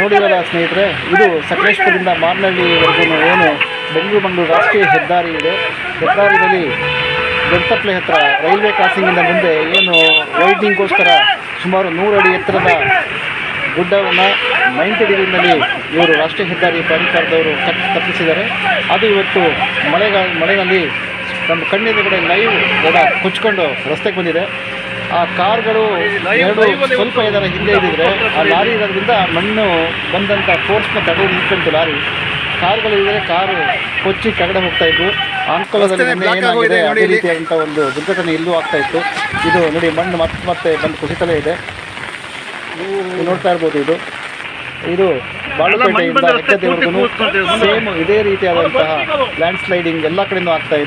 ನೋಡಿರಲ್ಲ ಸ್ನೇಹಿತರೆ, ಇದು ಸಕಲೇಶ್ಪುರದಿಂದ ಮಾರ್ನಹಳ್ಳಿವರೆಗೂ ಏನು ಬೆಂಗಳೂರು ಮಂಗಳೂರು ರಾಷ್ಟ್ರೀಯ ಹೆದ್ದಾರಿ ಇದೆ. ಹೆದ್ದಾರಿಯಲ್ಲಿ ದೊಡ್ಡತಪ್ಲೆ ಹತ್ರ ರೈಲ್ವೆ ಕ್ರಾಸಿಂಗಿಂದ ಮುಂದೆ ಏನು ವೈಡ್ನಿಂಗ್ಗೋಸ್ಕರ ಸುಮಾರು ನೂರು ಅಡಿ ಎತ್ತರದ ಗುಡ್ಡವನ್ನು ನೈಂಟಿ ಡಿಗ್ರಿನಲ್ಲಿ ಇವರು ರಾಷ್ಟ್ರೀಯ ಹೆದ್ದಾರಿ ಪ್ರಾಧಿಕಾರದವರು ತಪ್ಪಿಸಿದ್ದಾರೆ. ಅದು ಇವತ್ತು ಮಳೆಗಾಲ ಮಳೆಯಲ್ಲಿ ನಮ್ಮ ಕಡೆ ಲೈವ್ ಕೂಡ ಕುಚ್ಕೊಂಡು ರಸ್ತೆಗೆ ಬಂದಿದೆ. ಆ ಕಾರ್ಗಳು ಎರಡು ಸ್ವಲ್ಪ ಏನಾರ ಹಿಂದೆ ಇದ್ದಿದ್ರೆ ಆ ಲಾರಿ ಇರೋದ್ರಿಂದ ಮಣ್ಣು ಬಂದಂಥ ಫೋರ್ಸ್ನ ತಡೆದು ನಿಂತ್ಕೊಂತು ಲಾರಿ. ಕಾರ್ಗಳು ಇದ್ದರೆ ಕಾರು ಕೊಚ್ಚಿ ಕೆಳಗಡೆ ಹೋಗ್ತಾ ಇದ್ವು. ಅಂಕೋಲದಲ್ಲಿ ಏನಾಗಿದೆ ಅದೇ. ರೀತಿಯಾದಂಥ ಒಂದು ದುರ್ಘಟನೆ ಇಲ್ಲೂ ಆಗ್ತಾ ಇತ್ತು. ಇದು ನೋಡಿ ಮಣ್ಣು ಮತ್ತೆ ಮತ್ತೆ ಬಂದು ಕುಸಿತಲೇ ಇದೆ. ನೋಡ್ತಾ ಇರ್ಬೋದು ಇದು. ಇದು ಬಾಳುಪೇಟೆಯಿಂದ ಸೇಮ್ ಇದೇ ರೀತಿಯಾದಂತಹ ಲ್ಯಾಂಡ್ ಸ್ಲೈಡಿಂಗ್ ಎಲ್ಲ ಕಡೆನೂ ಆಗ್ತಾ ಇದೆ.